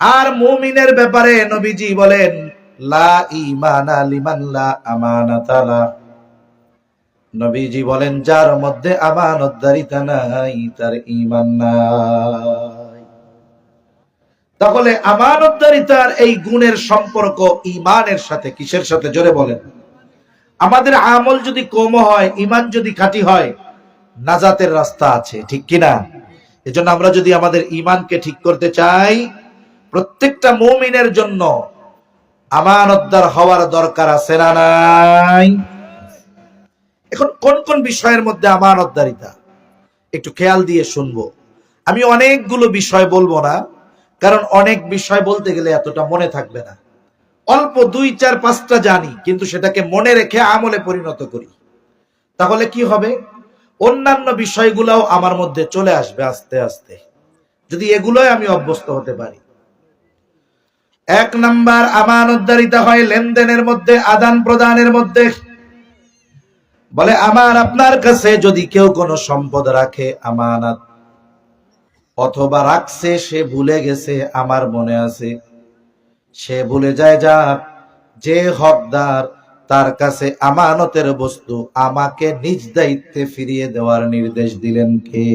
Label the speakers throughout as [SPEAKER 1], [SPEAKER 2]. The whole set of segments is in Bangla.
[SPEAKER 1] আর মুমিনের ব্যাপারে নবীজি বলেন ইমানা নবীজি বলেন, যার মধ্যে নাই, তার ঈমান নাই। তাহলে এই গুণের সম্পর্ক ঈমানের সাথে কিসের সাথে? জোরে বলেন। আমাদের আমল যদি কম হয় ইমান যদি খাঁটি হয়, নাজাতের রাস্তা আছে, ঠিক কিনা? এজন্য আমরা যদি আমাদের ঈমানকে ঠিক করতে চাই, প্রত্যেকটা মুমিনের জন্য আমানতদার হওয়ার দরকার আছে না নাই? এখন কোন কোন বিষয়ের মধ্যে আমানতদারিতা? একটু খেয়াল দিয়ে শুনব। আমি অনেকগুলো বিষয় বলব না, কারণ অনেক বিষয় বলতে গেলে এতটা মনে থাকবে না। অল্প দুই, চার, পাঁচটা জানি, কিন্তু সেটাকে মনে রেখে আমলে পরিণত করি। তাহলে কি হবে? অন্যান্য বিষয়গুলোও আমার মধ্যে চলে আসবে আস্তে আস্তে। যদি এগুলোই আমি অভ্যস্ত হতে পারি। এক নাম্বার, আমানতদারিতা হয় লেনদেনের মধ্যে, আদান প্রদানের মধ্যে। বলে, আমার আপনার কাছে যদি কেউ কোনো সম্পদ রাখে, আমানত অথবা রাখছে, সে ভুলে গেছে, আমার মনে আছে, সে ভুলে যায় যাক, যে হকদার তার কাছে আমানতের বস্তু আমাকে নিজ দায়িত্বে ফিরিয়ে দেওয়ার নির্দেশ দিলেন কে?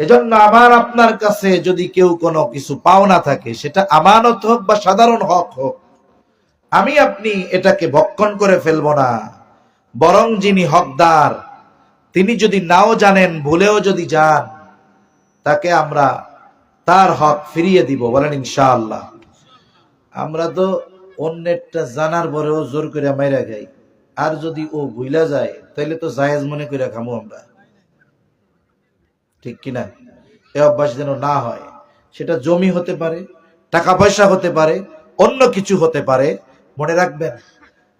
[SPEAKER 1] এজন্য আমার আপনার কাছে যদি কেউ কোনো কিছু পাওনা থাকে, সেটা আমানত হোক বা সাধারণ হক হোক, আমি আপনি এটাকে ভক্ষণ করে ফেলব না। বরং যিনি হকদার, তিনি যদি নাও জানেন, ভুলেও যদি যান, তাকে আমরা তার হক ফিরিয়ে দিব বলেন ইনশাআল্লাহ। আমরা তো অন্যেরটা জানার পরেও জোর করে মাইরা গাই আর যদি ও ভুইলা যায় তাহলে তো জায়েজ মনে করে খামু আমরা। ঠিক কিনা? এ অভ্যাস যেন না হয়। সেটা জমি হতে পারে, টাকা পয়সা হতে পারে, অন্য কিছু হতে পারে। মনে রাখবেন,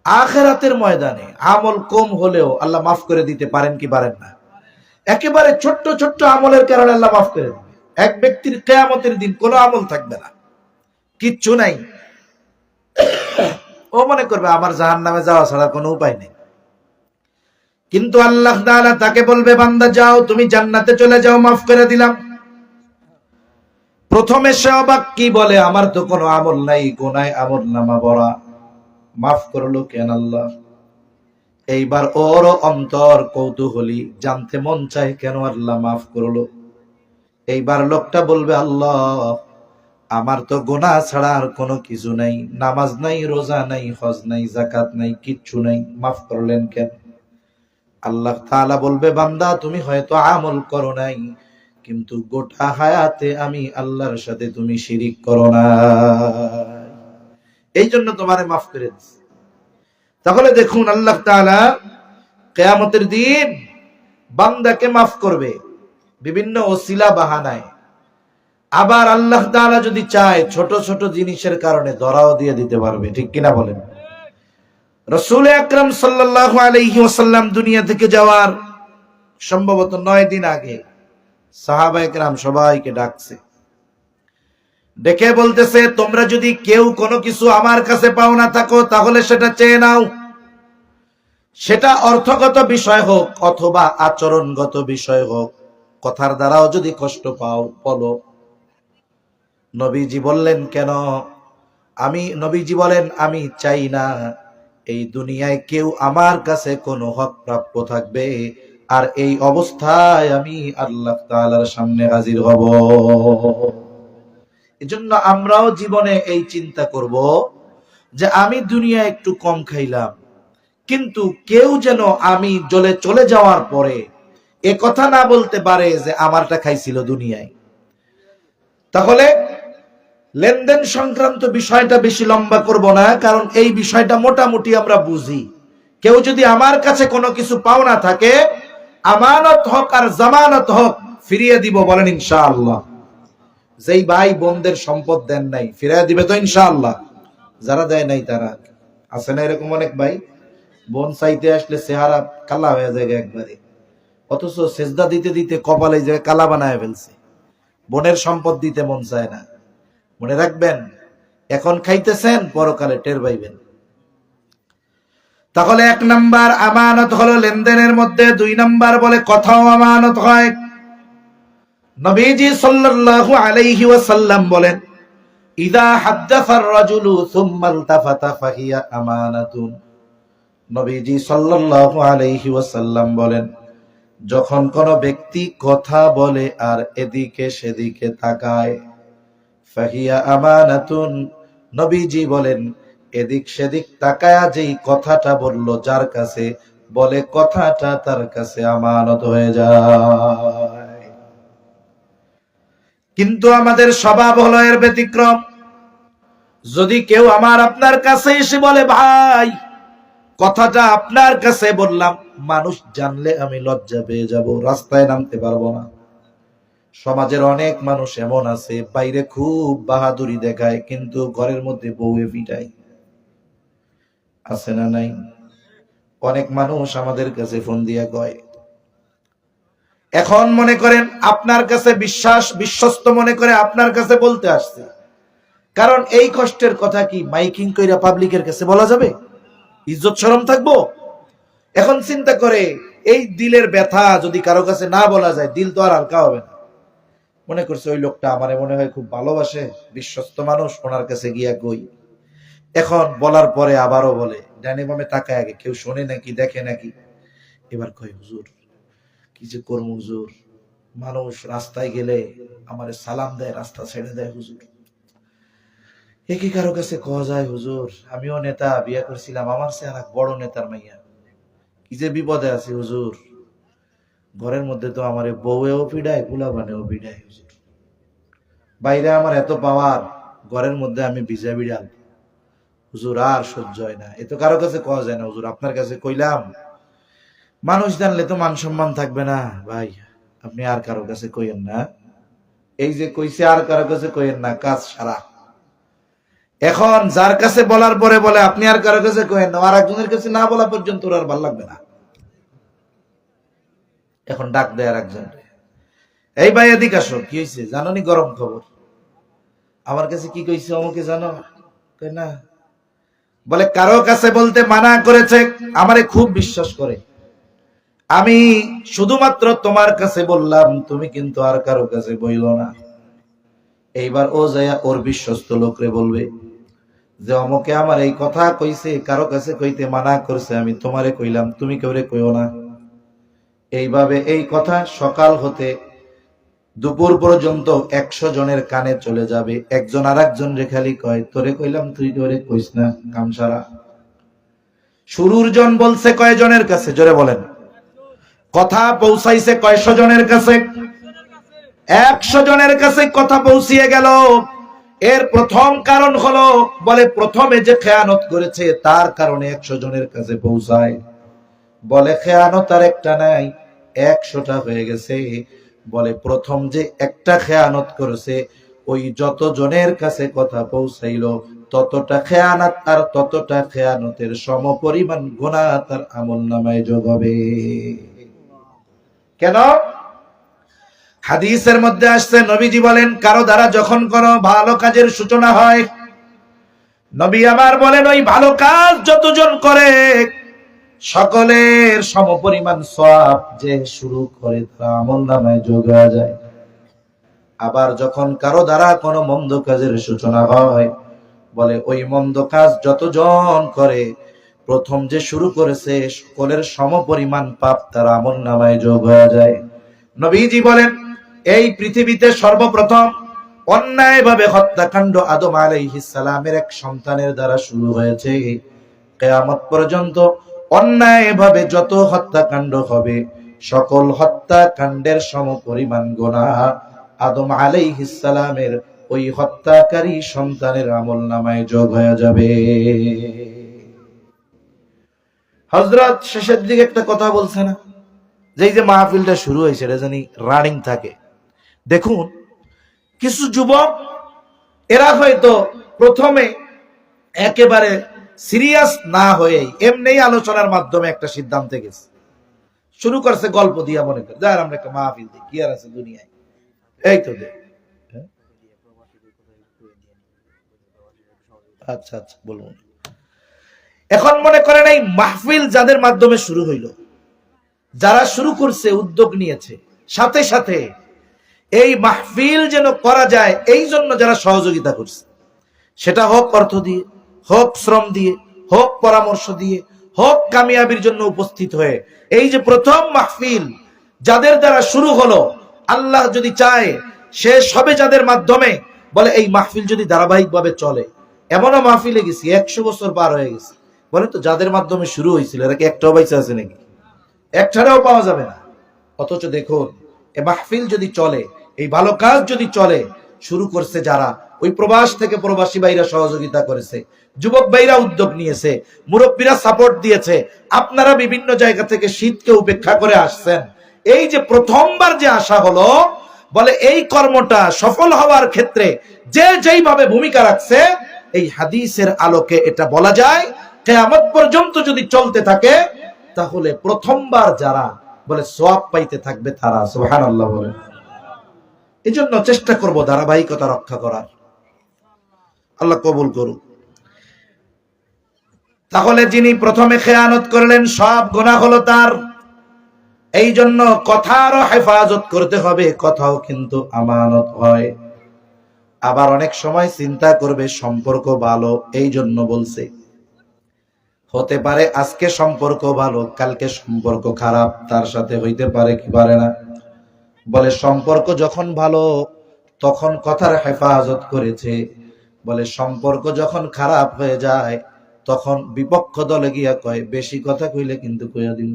[SPEAKER 1] আখেরাতের ময়দানে আমল কম হলেও আল্লাহ মাফ করে দিতে পারেন কি পারেন না? একেবারে ছোট্ট ছোট্ট আমলের কারণে আল্লাহ মাফ করে দেবে। এক ব্যক্তির কেয়ামতের দিন কোনো আমল থাকবে না। কিচ্ছু নাই। ও মনে করবে, আমার জাহান নামে যাওয়া ছাড়া কোনো উপায় নেই। কিন্তু আল্লাহ তাআলা তাকে বলবে, বান্দা, যাও, তুমি জান্নাতে চলে যাও, মাফ করে দিলাম। প্রথমে সে অবাক কি বলে, আমার তো কোনো আমল নাই, গোনায় আমল নামা বড়া। মাফ করল কেন আল্লাহ? এইবার ওর অন্তর কৌতূহলী, জানতে মন চায় কেন আল্লাহ মাফ করল। এইবার লোকটা বলবে, আল্লাহ আমার তো গোনা ছাড়া আর কোনো কিছু নাই। নামাজ নাই, রোজা নাই, হজ নাই জাকাত নাই, কিচ্ছু নাই। মাফ করলেন কেন? আল্লাহ তাআলা বলবে, বান্দা, তুমি হয়তো আমল করো নাই, কিন্তু গোটা হায়াতে আমি আল্লাহর সাথে তুমি শিরিক করো না এই জন্য তোমারে মাফ করে তাহলে দেখুন আল্লাহ তাআলা কেয়ামতের দিন বান্দাকে মাফ করবে। বিভিন্ন ওসিলা বাহানায় আবার আল্লাহ তাআলা যদি চায় ছোট ছোট জিনিসের কারণে ধরাও দিয়ে দিতে পারবে, ঠিক কিনা বলেন? রসুল আকরাম সাল্লাল্লাহু আলাইহি দুনিয়া থেকে যাওয়ার সম্ভবত নয় দিন আগে সাহাবা একরাম সবাইকে ডাকছে। ডেকে বলতেছে, তোমরা যদি কেউ কোনো কিছু আমার কাছে পাও না থাকো, তাহলে সেটা চেয়ে নাও। সেটা অর্থগত বিষয় হোক অথবা আচরণগত বিষয় হোক, কথার দ্বারাও যদি কষ্ট পাও, বলো। নবীজি বললেন, কেন? আমি, নবীজি বলেন, আমি চাই না। এই দুনিয়ায় কেউ আমার কাছে কোনো হক প্রাপ্য থাকবে। আর এই অবস্থায় আমি আল্লাহ তাআলার সামনে হাজির হব। এজন্য আমরাও জীবনে এই চিন্তা করব যে আমি দুনিয়া একটু কম খাইলাম। কিন্তু কেউ যেন আমি জলে চলে যাওয়ার পরে এ কথা না বলতে পারে যে আমারটা খাইছিল দুনিয়ায়। তাহলে লেনদেন সংক্রান্ত বিষয়টা বেশি লম্বা করব না, কারণ এই বিষয়টা মোটামুটি আমরা বুঝি। কেউ যদি আমার কাছে কোনো কিছু পাওনা থাকে, আমানত হক আর জামানত হক, ফিরিয়ে দিব বলেন ইনশাআল্লাহ। যেই ভাই বোনদের সম্পদ দেন নাই, ফিরিয়ে দিবে তো ইনশাআল্লাহ। যারা দেয় নাই তারা। আছে না এরকম অনেক ভাই? বোন চাইতে আসলে চেহারা কালা হয়ে যায় একবারে। অথচ সেজদা দিতে দিতে কপালে যে কালা বানায় ফেলছে। বোনের সম্পদ দিতে মন চায় না। মনে রাখবেন, এখন খাইতেছেন, পরকালে টের পাইবেন। তাহলে এক নাম্বার আমানত হলো লেনদেনের মধ্যে, দুই নাম্বার বলে কথাও আমানত হয়। নবীজি সাল্লাল্লাহু আলাইহি ওয়াসাল্লাম বলেন, ইদা হাদ্দাসার রাজুলু সুম্মা ইলতাফাতা ফাহিয়া আমানাতুন। নবীজি সাল্লাল্লাহু আলাইহি ওয়াসাল্লাম বলেন, যখন কোন ব্যক্তি কথা বলে আর এদিকে সেদিকে তাকায় ফাহিয়া আমানাতুন। নবীজি বলেন, এদিক সেদিক তাকায়া যেই কথাটা বলল, যার কাছে বলে কথাটা, তার কাছে আমানত হয়ে যায়। কিন্তু আমাদের স্বভাব হলো এর ব্যতিক্রম। যদি কেউ আমার আপনার কাছে এসে বলে, ভাই, কথাটা আপনার কাছে বললাম, মানুষ জানলে আমি লজ্জা পেয়ে যাব, রাস্তায় নামতে পারব না। সমাজের অনেক মানুষ এমন আছে, বাইরে খুব বাহাদুরি দেখায়, কিন্তু ঘরের মধ্যে বউয়ে পিটায়। আছে না নাই? অনেক মানুষ আমাদের কাছে ফোন দিয়া কয়, এখন মনে করেন আপনার কাছে বিশ্বাস, বিশ্বস্ত মনে করে আপনার কাছে বলতে আসছে। কারণ এই কষ্টের কথা কি মাইকিং কইরা পাবলিকের কাছে বলা যাবে? ইজ্জত শরম থাকব? এখন চিন্তা করে, এই দিলের ব্যথা যদি কারও কাছে না বলা যায়, দিল তো আর হালকা হবে না। মনে করছে ওই লোকটা আমার মনে হয় খুব ভালোবাসে, বিশ্বস্ত মানুষ, ওনার কাছে গিয়া কই। এখন বলার পরে আবারও বলে ডানে বামে তাকায় আগে, কেউ শোনে নাকি, দেখে নাকি? এবার কয়, হুজুর, কি যে করব হুজুর? মানুষ রাস্তায় গেলে আমার সালাম দেয়, রাস্তা ছেড়ে দেয় হুজুর। এ কি কারও কাছে কওয়া যায় হুজুর? আমিও নেতা, বিয়ে করছিলাম, আমার সে আর বড় নেতার মাইয়া। কি যে বিপদে আছে হুজুর? ঘরের মধ্যে তো আমার বউয়েও পিডায় পোলাবানেও পিডায় হুজুর বাইরে আমার এত পাওয়ার, ঘরের মধ্যে আমি ভিজা বিড়াল। হুজুর, আর সহ্য হয় না। এ তো কারও কাছে কওয়া যায় না, হুজুর, আপনার কাছে কইলাম। মানুষ জানলে তো মান সম্মান থাকবে না। ভাই, আপনি আর কারও কাছে কইেন না। এই যে কইছে, আর কারও কাছে কইেন না, কাজ সারা। এখন যার কাছে বলার পরে বলে, আপনি আর কারও কাছে কইেন না আর একজনের কাছে না বলা পর্যন্ত ওর আর ভালো লাগবে না। এখন ডাক দেয় আর একজন এই ভাই, এদিক আসো। কি হয়েছে জানো নি গরম খবর? আমার কাছে কি কইছে আমাকে জানো? না। বলে, কারও কাছে বলতে মানা করেছে, আমারে খুব বিশ্বাস করে। আমি শুধুমাত্র তোমার কাছে বললাম, তুমি কিন্তু আর কারও কাছে বইল না। এইবার ও যাইয়া ওর বিশ্বস্ত লোকরে বলবে, যে অমকে আমার এই কথা কইছে, কারও কাছে কইতে মানা করছে, আমি তোমারে কইলাম, তুমি কেউরে কইও না। এইভাবে এই কথা সকাল হতে দুপুর পর্যন্ত একশো জনের কানে চলে যাবে। একজন আর একজন রেখালি কয়, তোরে কইলাম তুই তোরে কইস না কামসারা শুরুর জন বলছে কয়জনের কাছে? জোরে বলেন। কথা পৌঁছাইছে কয়শো জনের কাছে? একশো জনের কাছে কথা পৌঁছিয়ে গেল। এর প্রথম কারণ হলো, বলে প্রথমে যে খেয়ানত করেছে, তার কারণে একশো জনের কাছে পৌঁছায়। বলে খেয়ানত আর একটা নাই। একশোটা হয়ে গেছে। বলে, প্রথম যে একটা খেয়ানত করেছে, ওই যত জনের কাছে কথা পৌঁছাইল, ততটা খেয়ানত আর ততটা খেয়ানতের সম পরিমাণ গুণা তার আমল নামায় যোগ হবে। কেন? হাদিসের মধ্যে আসছে, নবীজি বলেন, কারও দ্বারা যখন কোনো ভালো কাজের সূচনা হয়, নবী আমার বলেন, ওই ভালো কাজ যতজন করে সকলের সমপরিমাণ সব যে শুরু করে তারা আমল নামায় যোগ যায়। আবার যখন কারও দ্বারা কোনো মন্দ কাজের সূচনা হয়, বলে ওই মন্দ কাজ যতজন করে, প্রথম যে শুরু করেছে, সকলের সমপরিমাণ পাপ তার আমল নামায় যোগ হয়ে যায়। নবীজি বলেন, এই পৃথিবীতে সর্বপ্রথম অন্যায়ভাবে হত্যাকাণ্ড আদম আলাইহিস সালামের এক সন্তানের দ্বারা শুরু হয়েছে। কেয়ামত পর্যন্ত অন্যায়ভাবে যত হত্যাকাণ্ড হবে, সকল হত্যাকাণ্ডের সমপরিমাণ গোনা আদম আলাইহিস সালামের ওই হত্যাকারী সন্তানের আমল নামায় যোগ হয়ে যাবে। হজরত শেষের দিকে একটা কথা বলছে না? যে যে মাহফিলটা শুরু হয়েছে, এটা জানি রানিং থাকে। দেখুন, কিছু যুবক, এরা হয়তো প্রথমে একেবারে সিরিয়াস না হয়ে এমনি আলোচনার মাধ্যমে একটা সিদ্ধান্তে গেছে। শুরু করছে গল্প দিয়া মনে করে। যার আমরা একটা মাহফিল দিই কি আর আছে দুনিয়ায়? এই তো হ্যাঁ? আচ্ছা আচ্ছা বলুন এখন মনে করেন এই মাহফিল যাদের মাধ্যমে শুরু হইল, যারা শুরু করছে, উদ্যোগ নিয়েছে, সাথে সাথে এই মাহফিল যেন করা যায় এই জন্য যারা সহযোগিতা করছে, সেটা হোক অর্থ দিয়ে হোক শ্রম দিয়ে, হোক পরামর্শ দিয়ে, হোক কামিয়াবির জন্য উপস্থিত হয়ে। এই যে প্রথম মাহফিল, যাদের দ্বারা শুরু হলো, আল্লাহ যদি চায়, শেষ হবে যাদের মাধ্যমে, বলে এই মাহফিল যদি ধারাবাহিকভাবে চলে। এমনও মাহফিলে গেছি, একশো বছর পার হয়ে গেছে। বলে তো, যাদের মাধ্যমে শুরু হয়েছিল, এরা কি একটাও বাইসে আছে নাকি? একটাও পাওয়া যাবে না। অথচ দেখুন, এ মাহফিল যদি চলে, এই ভালো কাজ যদি চলে শুরু করছে যারা? ওই প্রবাস থেকে প্রবাসী ভাইরা সহযোগিতা করেছে। যুবক ভাইরা উদ্যোগ নিয়েছে। মুরব্বীরা সাপোর্ট দিয়েছে। আপনারা বিভিন্ন জায়গা থেকে শীতকে উপেক্ষা করে আসছেন। এই যে প্রথমবার যে আসা হলো, বলে এই কর্মটা সফল হওয়ার ক্ষেত্রে যে যেইভাবে ভূমিকা রাখছে, এই হাদিসের আলোকে এটা বলা যায়, কেয়ামত পর্যন্ত যদি চলতে থাকে, তাহলে প্রথমবার যারা, বলে সোয়াব পাইতে থাকবে তারা। সোহান আল্লাহ বলে। এই জন্য চেষ্টা করব ধারাবাহিকতা রক্ষা করার। আল্লাহ কবুল করুক। তাহলে যিনি প্রথমে খেয়ানত করলেন, সব গোনা হলো তার। এই জন্য কথারও হেফাজত করতে হবে, কথাও কিন্তু আমানত হয়। আবার অনেক সময় চিন্তা করবে, সম্পর্ক ভালো এই জন্য বলছে। হতে পারে আজকে সম্পর্ক ভালো, কালকে সম্পর্ক খারাপ, তার সাথে হইতে পারে কি পারে না। বলে, সম্পর্ক যখন ভালো, তখন কথার হেফাজত করেছে। বলে, সম্পর্ক যখন খারাপ হয়ে যায়, তখন বিপক্ষ দলে গিয়া কয়, বেশি কথা কইলে কিন্তু কইয়া দিব